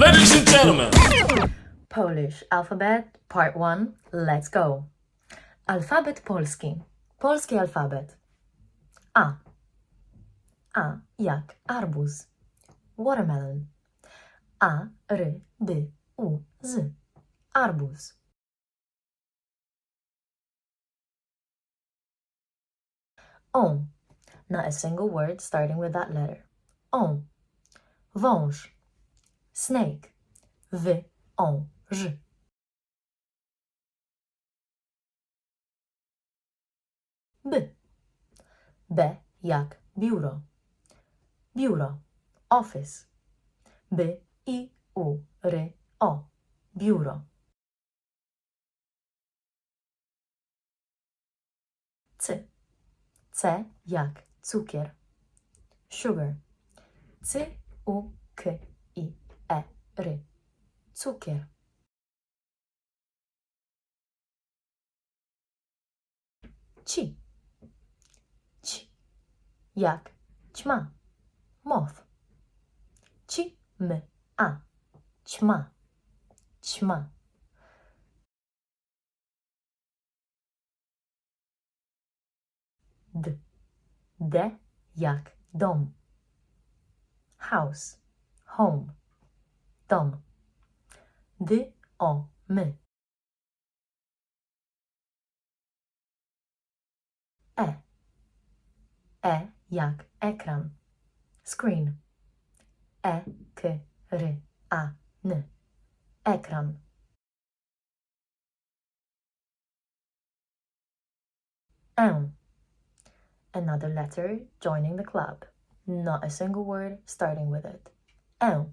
Ladies and gentlemen, Polish alphabet, part one. Let's go. Alfabet polski. Polski alfabet. A. A jak arbuz. Watermelon. A, R, B, U, Z. Arbuz. On. Not a single word starting with that letter. On. Wąż. Snake. Wy, on, ż. B. B jak biuro. Biuro. Office. B, I, U, R, O. Biuro. C. C jak cukier. Sugar. C, U, K, E, R. Cukier. Ci. Ci. Jak ćma. Moth. Ci, m, a. Ćma. Ćma. D. D jak dom. House. Home. Dom. D, o, my. E. E jak ekran. Screen. E, k, r, a, n. Ekran. N. Another letter joining the club. Not a single word starting with it. N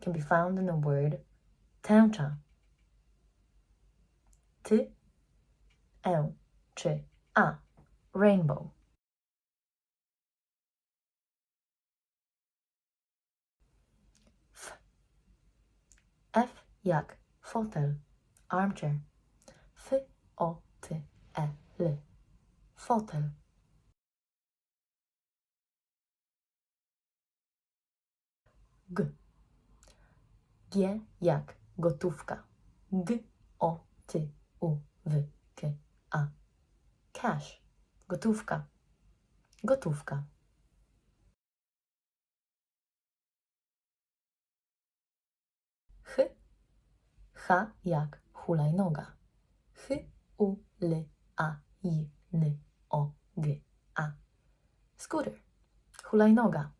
can be found in the word tęcza. Ty, A. Rainbow. F. F jak fotel. Armchair. F, O, T, E, L. Fotel. G. G jak gotówka. G, O, T, U, W, K, A. Cash. Gotówka. Gotówka. Ch. H jak hulajnoga. Ch, U, L, A, J, N, O, G, A. Scooter. Hulajnoga.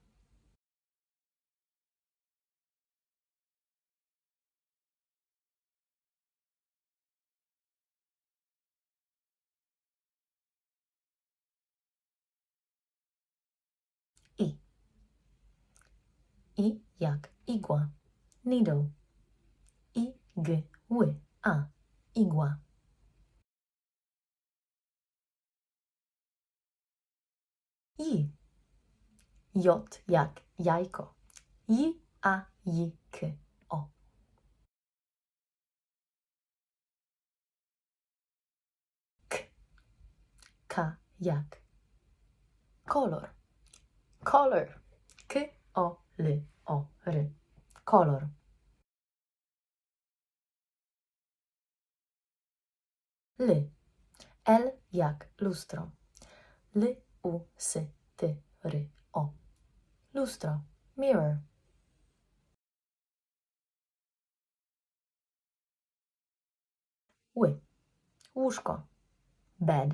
I jak igła. Needle. I, g, ły, a. Igła. I. J jak jajko. J, a, j, k, o. K. K jak kolor. Color. K, o, l, o, r. Kolor. L. L jak lustro. L, u, s, t, r, o. Lustro. Mirror. Ły. Łóżko. Bed.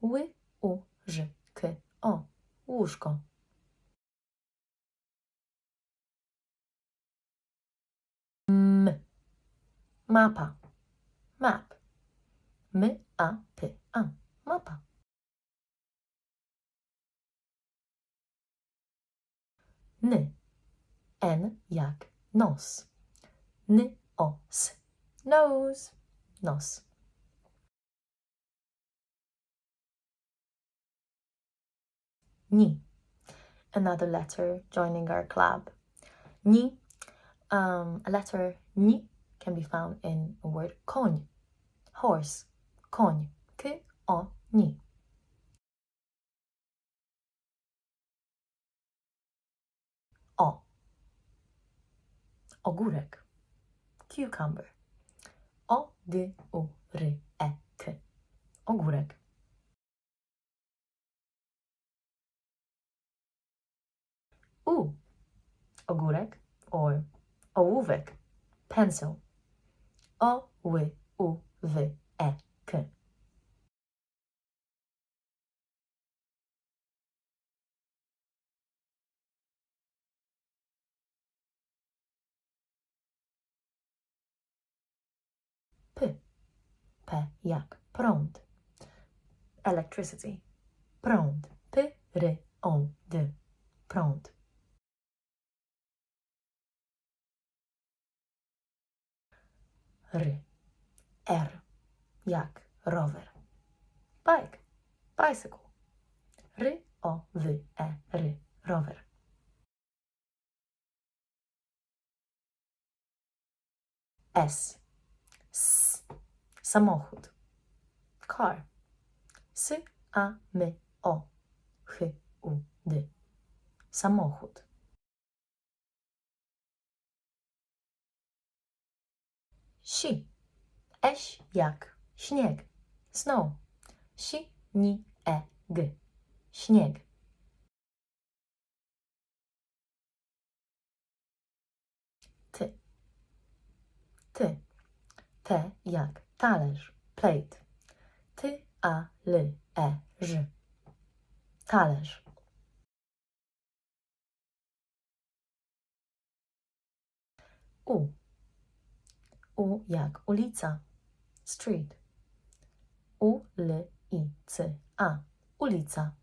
Ły, u, ż, k, o. Łóżko. Mapa. Map. M, a, p, a. Mapa. N. N jak nos. N, o, s. Nose. Nos. Ni. Another letter joining our club. Ni. Um, a letter ni can be found in the word koń. Horse. Koń. K, o, ni. O. Cucumber. O, dy, u, ry, e, k. Ogórek. U. Ogórek or ołówek. Pencil. O, ły, u, wy, e, k. P. P jak prąd. Electricity. Prąd. P, r, o, d. Prąd. R. R. Jak rower. Bike. Bicycle. R, o, w, e, r. Rower. S. S. Samochód. Car. S, a, my, o. Ch, u, d. Samochód. Si. Eś jak śnieg. Snow. Si, ni, e, g. Śnieg. Ty. Ty. T jak talerz. Plate. Ty, a, l, e, ż. Talerz. U. U jak ulica. Street. U, l, i, c, a. Ulica.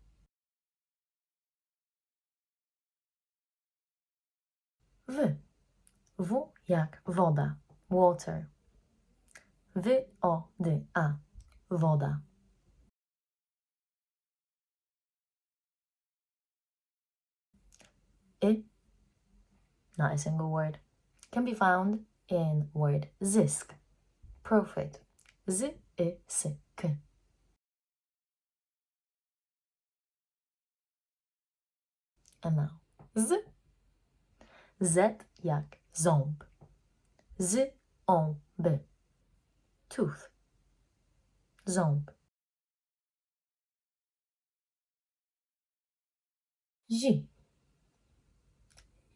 W. W jak woda. Water. W, o, d, a. Woda. I, not a single word, can be found in word zysk, profit. Z, y, s, k. And now, z. Z jak ząb. Z, on, b. Tooth. Ząb. Zi.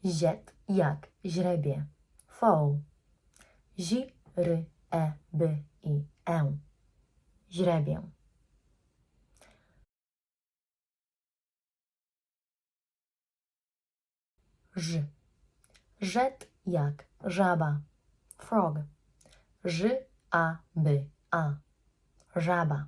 Ziet jak źrebie. Foal. Zi, ry, e, b, i, e. Źrebię. Ż. Żet jak żaba. Frog. Ż, a, b, a. Żaba.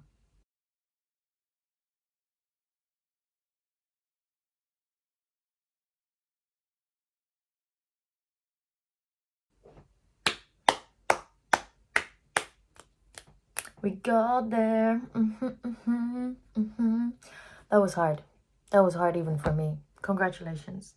We got there. Mhm, mhm, mhm. That was hard. That was hard even for me. Congratulations.